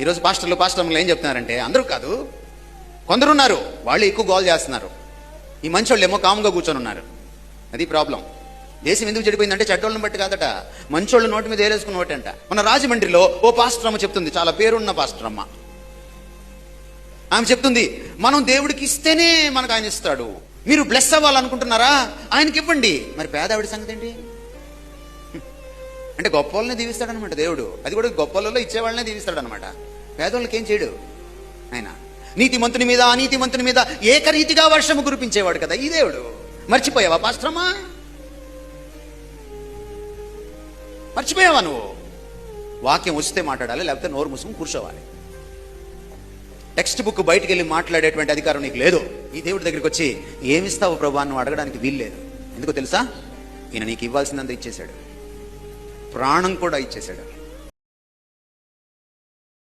ఈరోజు పాస్టర్లు పాస్టర్లు ఏం చెప్తున్నారంటే అందరూ కాదు కొందరు ఉన్నారు వాళ్ళు ఎక్కువ గోల్ చేస్తున్నారు. ఈ మంచోళ్ళు ఏమో కాముగా కూర్చొని ఉన్నారు. అది ప్రాబ్లం. దేశం ఎందుకు చెడిపోయిందంటే చెడ్డోళ్ళని బట్టి కాదట. మంచోళ్ళు నోటి మీద ఏలేసుకున్న నోటి అంట మన రాజమండ్రిలో ఓ పాస్టర్ అమ్మ చెప్తుంది చాలా పేరున్న పాస్టర్ అమ్మ. ఆమె చెప్తుంది మనం దేవుడికి ఇస్తేనే మనకు ఆయన ఇస్తాడు. మీరు బ్లెస్ అవ్వాలనుకుంటున్నారా? ఆయనకి ఇవ్వండి. మరి పేదావిడి సంగతి ఏంటి? అంటే గొప్ప వాళ్ళని దీవిస్తాడనమాట దేవుడు. అది కూడా గొప్ప వాళ్ళలో ఇచ్చేవాళ్ళనే దీవిస్తాడనమాట. పేదవాళ్ళకి ఏం చేయడు? ఆయన నీతిమంతుని మీద అనీతిమంతుని మీద ఏకరీతిగా వర్షము కురిపించేవాడు కదా ఈ దేవుడు. మర్చిపోయావా పాస్త్రమా మర్చిపోయావా నువ్వు? వాక్యం వస్తే మాట్లాడాలి లేకపోతే నోరు మూసుకుని కూర్చోవాలి. టెక్స్ట్ బుక్ బయటికి వెళ్ళి మాట్లాడేటువంటి అధికారం నీకు లేదు. ఈ దేవుడి దగ్గరికి వచ్చి ఏమిస్తావు ప్రభా? నువ్వు అడగడానికి వీల్లేదు. ఎందుకో తెలుసా? ఈయన నీకు ఇవ్వాల్సినంత ఇచ్చేశాడు. ప్రాణం కూడా ఇచ్చేశాడు.